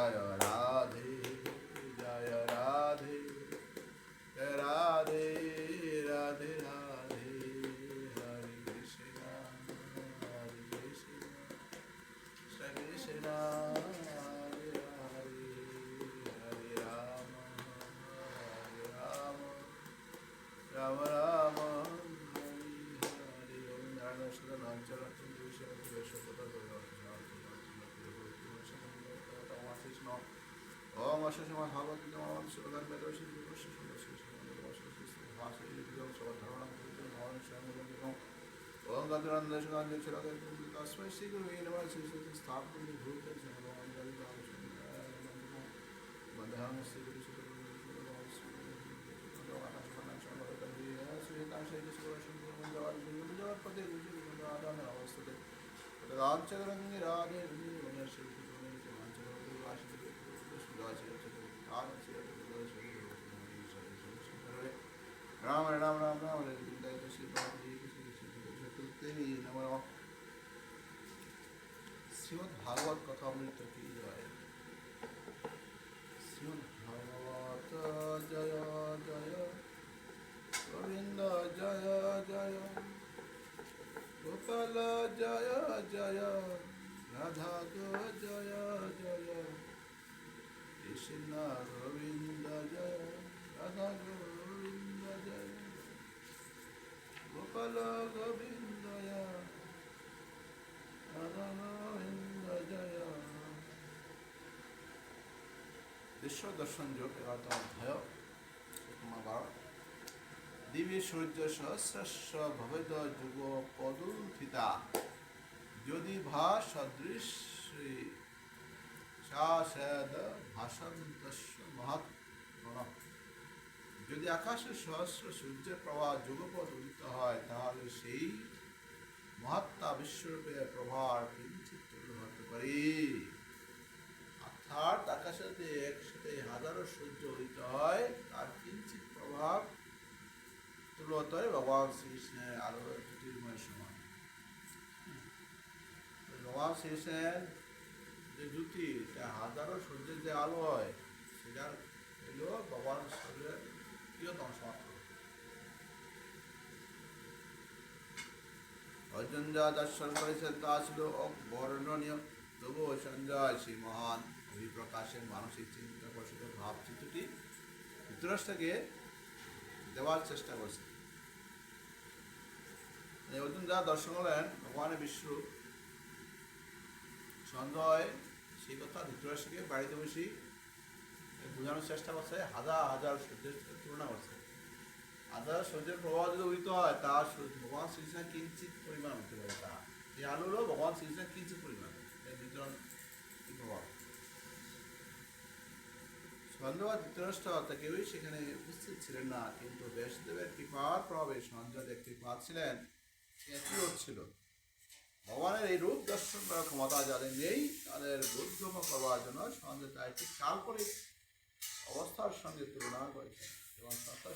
জয় রাধে জয় রাধে রাধে রাধে রাধে হরে কৃষ্ণ হরে কৃষ্ণ কৃষ্ণ হরে হরে হরে রাম হরে রাম রাম রাম হরে হরে ওম Narayan Krishna. Om Ashashima Havadinam Sulagar Medrashi Vivashi Shivashi Shivashi Hasi Yidam Savatanam Yidam Om Shamadam Om Gadurandash Gandhi Chiragar Kumika Swai Sri Guru Yenava Sri Sri Sthakum Bhutan Shamadam Gadi Ram Shamadam Bandham Sri Guru Sri Guru Ramchandra Radhe Radhe Ram Ram Ram Ram Shrimad Bhagavat कथामृत की जय श्रीमद भागवत जय जय गोविंद जय जय गोपाल जय जय राधा जय जय কৃষ্ণ গোবিন্দ জয়, রাধা গোবিন্দ জয়। গোপাল গোবিন্দ জয় বিশ্ব দর্শন যোগ এগারোতম অধ্যায় প্রথমাবার দিবি সূর্য সহস্রস্য ভবেদ যুগ পদুথিতা যদি ভা সদৃশ যদি আকাশে সহস্র সূর্যের প্রবাহ যুগপদ উদিত হয়, তাহলে সেই মহাত্মা বিশ্বরূপে প্রভার কিঞ্চিত হতে পারে। অর্থাৎ আকাশেতে একসাথে হাজারো সূর্য উদিত হয়, তার কিঞ্চিত প্রভাব তুল্য হতে হয় ভগবান শ্রীকৃষ্ণের আলো জ্যোতির্ময় সময় ভগবান শ্রীকৃষ্ণের যে জ্যোতি যে হাজারো সূর্যের যে আলো হয়, সেটার হলো ভগবান শরীরের প্রিয়তম মাত্র অর্জুন যা দর্শন করেছেন তা ছিল অবর্ণনীয়। তবুও সঞ্জয় সেই মহান অভিপ্রকাশের মানসিক চিন্তা, প্রসিত ভাব, চিত্রটি ধৃতরাষ্ট্রকে দেওয়ার চেষ্টা করছে। অর্জুন যা দর্শন করলেন ভগবানের বিষ্ণু। সঞ্জয় সেই কথা ধৃতরাষ্ট্রকে বাড়িতে বসে বোঝানোর চেষ্টা করছে, হাজার হাজার সূর্যের তুলনা করছে। হাজার সূর্যের প্রভাব যদি উদিত হয় তা ভগবান শ্রীকৃষ্ণ কিঞ্চিত পরিমাণ হতে পারে তা এই আলোরও ভগবান শ্রীকৃষ্ণ কিঞ্চিত পরিমাণ। বিতরণ প্রভাব? সন্দেহ ধৃতরাষ্ট্র তা কেউই সেখানে উপস্থিত ছিলেন না, কিন্তু ব্যাসদেবের কৃপার প্রভাবে সঞ্জয় দেখতে পাচ্ছিলেন একই হচ্ছিল ভগবানের এই রূপ দর্শন করার ক্ষমতা যাদের নেই, তাদের বুদ্ধম করবার জন্য সঞ্জয় তা একটি অবস্থার সঙ্গে তুলনা করেছে এবং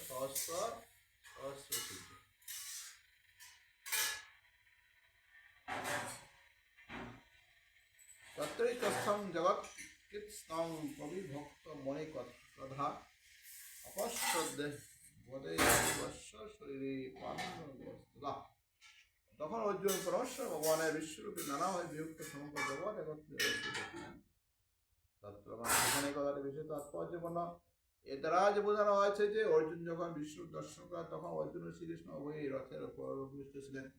সহস্র সহস্র সূর্য। তত্রই তস্থম জগৎ কৃৎস্তং প্রবিভক্ত মনে কথা। অপশ্রদ্ধে শরীরে পান্না তখন অর্জুন পরমেশ্বর ভগবানের বিশ্বরূপে নানাভাবে বিভক্ত সমগ্র জগৎ একত্রে অবস্থিত মানে এখানে কথাটা বেশি তাৎপর্যপূর্ণ। এ দ্বারা যে বোঝানো হয়েছে যে অর্জুন যখন বিষ্ণুর দর্শন করেন, তখন অর্জুন শ্রীকৃষ্ণ উভয়ই রথের উপর উপবিষ্ট ছিলেন।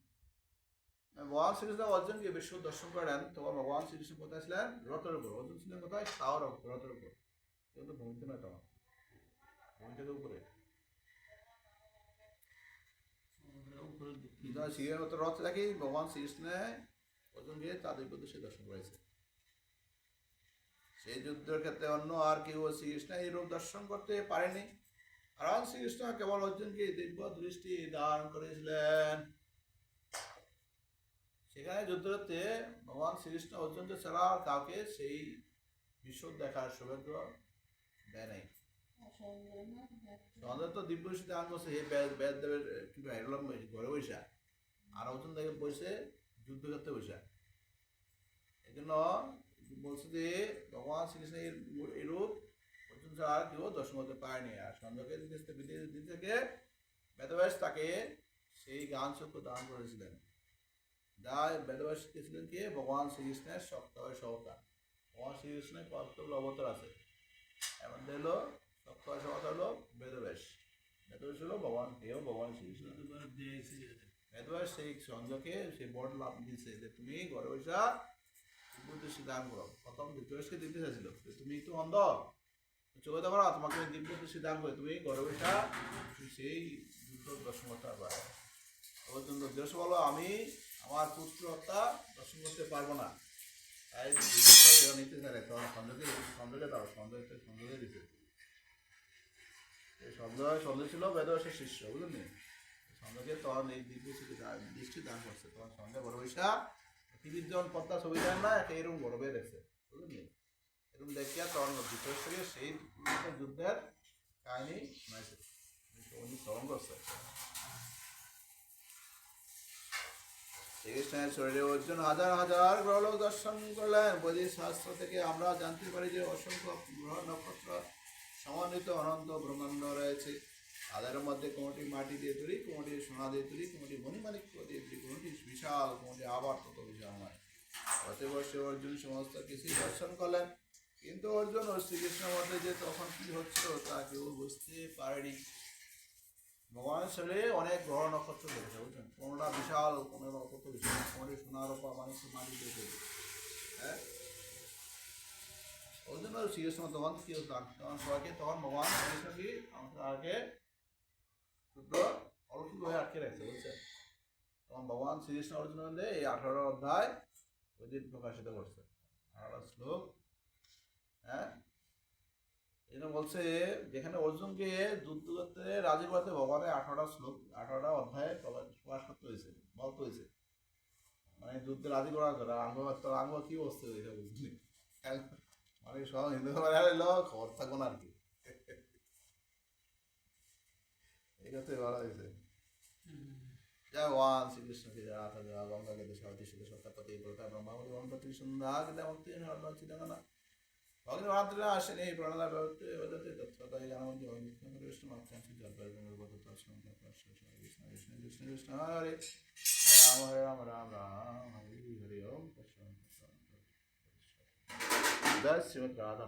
ভগবান শ্রীকৃষ্ণ অর্জুনকে বিশ্ব দর্শন করেন, তখন ভগবান শ্রীকৃষ্ণ কোথায় ছিলেন? রথের উপর। অর্জুন ছিলেন কোথায়? উপর, রথের উপর। কিন্তু ভূমিতে নয় তখন। ভূমি থেকে উপরে। যখন শ্রীকৃষ্ণ তো রথ ভগবান শ্রীকৃষ্ণ অর্জুনকে তাদের উদ্দেশ্যে দর্শন করেছে। সেই যুদ্ধের ক্ষেত্রে অন্য আর কেউ শ্রীকৃষ্ণ এই রূপ দর্শন করতে পারেনি। কারণ শ্রীকৃষ্ণ কেবল অর্জুনকে দিব্য দৃষ্টি দান করেছিলেন। সেখানে যুদ্ধতে ভগবান শ্রীকৃষ্ণ অর্জুনকে ছাড়া আর কাউকে সেই বিশ্ব দেখার সৌভাগ্য দেয় নাই। সন্ধ্যা তো দিব্য দৃষ্টি দান করছে হে বেদ দেবের কিন্তু ঘরে বসে। আর অর্জুন দেখে বসে বসে। এই জন্য বলছে যে, ভগবান শ্রীকৃষ্ণের এই রূপ অর্জুন ছাড়া আর কেউ দর্শন করতে পারেনি আর দিতে থেকে বেদব্যাস তাকে সেই গান চক্ষু দান করেছিলেন। যা বেদব্যাস শিখেছিলেন কি? ভগবান শ্রীকৃষ্ণের সপ্তাহ সহকার। ভগবান শ্রীকৃষ্ণের কতগুলো অবতার আছে? মধ্যে হলো সপ্তাহ সহকার হলো বেদব্যাস বেদব্যাস হলো ভগবান কেউ ভগবান শ্রীকৃষ্ণ বেদব্যাস সেই সঞ্জকে সেই বড় লাভ দিয়েছে যে তুমি ঘরে বসা দিব্যদৃষ্টি দান করো প্রথম দ্বিতীয়কে দিতে চাইছিল তুমি একটু অন্ধ চোখে দেখো না তোমাকে দিব্যদৃষ্টি দান করে তুমি ঘরে বসা সেই যুদ্ধ দর্শন করতে পারবে ওর জন্য বলো আমি আমার পুত্র হত্যা দর্শন করতে পারব না তাই নিতে চাইলে তখন সন্দেহকে সন্দেহকে দাও সন্দেহকে সন্দেহকে দিতে সন্দেহ সন্দেহ ছিল বেদবসের শিষ্য, বুঝলেন সন্দেহকে তখন এই দান দৃষ্টি দান করছে। তখন সন্দেহ, বড় বৈশা পৃথিবীর যখন পদ্মা ছবি দেন না একটা এরকম বড় হয়ে দেখছে বুঝলেন এরকম দেখিয়া তখন সেই যুদ্ধের কাহিনী শোনাইছে। উনি করছে শ্রীকৃষ্ণের শরীরে অর্জুন হাজার হাজার গ্রহলোক দর্শন করলেন। বৈদিক শাস্ত্র থেকে আমরা জানতে পারি যে অসংখ্য গ্রহ নক্ষত্র সমন্বিত অনন্ত ব্রহ্মাণ্ড রয়েছে। তাদের মধ্যে কোনোটি মাটি দিয়ে তৈরি, কোনোটি সোনা দিয়ে তৈরি, কোনোটি মণিমাণিক্য দিয়ে তৈরি, কোনোটি বিশাল, কোনোটি আবার তত বিশাল নয়। প্রতি বর্ষে অর্জুন সমস্ত কিছুই দর্শন করলেন। কিন্তু অর্জুন ও শ্রীকৃষ্ণের মধ্যে যে তখন কি হচ্ছিল তা কেউ বুঝতে পারেনি। ভগবানের শরীরে অনেক গ্রহ নক্ষত্র রয়েছে, বুঝলেন? কোনোটা বিশাল কোনো নক্ষত্র বিশাল, কোনোটি সোনার ওপর মানুষ মাটি দিয়ে তৈরি। হ্যাঁ? ওই জন্য শ্রীকৃষ্ণ তখন কি হতো? তখন সবাইকে তখন ভগবান শ্রীকৃষ্ণ কি আমাকে শুদ্ধ হয়ে আটকে রাখছে বুঝছেন তখন ভগবান শ্রীকৃষ্ণ অর্জুনকে এই আঠারো অধ্যায় ওই দিন প্রকাশিত করছে। আঠারো শ্লোক হ্যাঁ? এটা বলছে, যেখানে অর্জুনকে যুদ্ধ করতে রাজি করতে ভগবানের আঠারোটা শ্লোক, আঠারোটা অধ্যায়ে প্রকাশ করতে হয়েছে, বলতে হয়েছে। মানে যুদ্ধে রাজি করার কথা আঙ্গ আঙ্গ কি হয়েছে বুঝলি? মানে সব হিন্দু এলো খবর থাকব না আর কি। এই কথাই বলা হয়েছে। ভগবান শ্রীকৃষ্ণকে আথা জয় গঙ্গাকে, দেশ অতি শিখে সত্তাপতি প্রতা ব্রহ্মাবলী অন্ততি সন্ধ্যা আসেন, এই প্রণাদা ব্যবহৃত বদতে তত্ত্বতাই জানামন্তি অবিষ্ণু কৃষ্ণ কৃষ্ণ কৃষ্ণ কৃষ্ণ কৃষ্ণ হরে, রাম রাম রাম রাম, হরি হরি, ওম কৃষ্ণ জয় শ্রীমদ রাধা